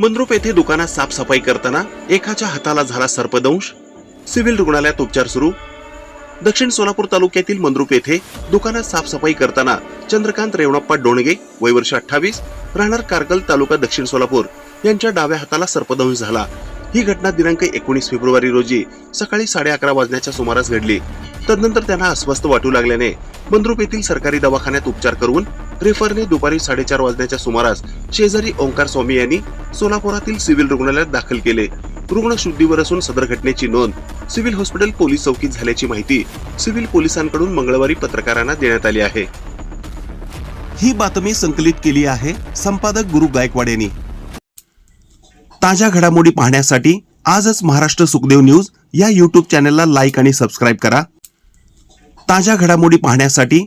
मंद्रुप येथे दुकानात साफसफाई करताना एकाच्या हाताला झाला सर्पदंश. सिव्हिल रुग्णालयात उपचार सुरू. दक्षिण सोलापूर तालुक्यातील मंद्रुप येथे दुकानात साफसफाई करताना चंद्रकांत रेवणप्पा डोणगे वय वर्ष अठ्ठावीस राहणार कारगल तालुका दक्षिण सोलापूर यांच्या डाव्या हाताला सर्पदंश झाला. ही घटना दिनांक एकोणीस फेब्रुवारी रोजी सकाळी साडे अकरा वाजण्याच्या सुमारास घडली. तदनंतर त्यांना अस्वस्थ वाटू लागल्याने मंद्रुप येथील सरकारी दवाखान्यात उपचार करून रेफरने दुपारी साडेचार वाजण्याच्या सुमारास शेजारी ओंकार स्वामी यांनी सोलापुरातील सिव्हिल रुग्णालयात दाखल केले. रुग्ण शुद्धीवर असून सदर घटनेची नोंद सिव्हिल हॉस्पिटल पोलीस चौकीत झाल्याची माहिती सिव्हिल पोलिसांकडून मंगळवारी पत्रकारांना देण्यात आली आहे. ही बातमी संकलित केली आहे संपादक गुरु गायकवाड यांनी. ताज्या घडामोडी पाहण्यासाठी आजच महाराष्ट्र सुखदेव न्यूज या यूट्यूब चॅनलला लाईक आणि सबस्क्राईब करा. ताज्या घडामोडी पाहण्यासाठी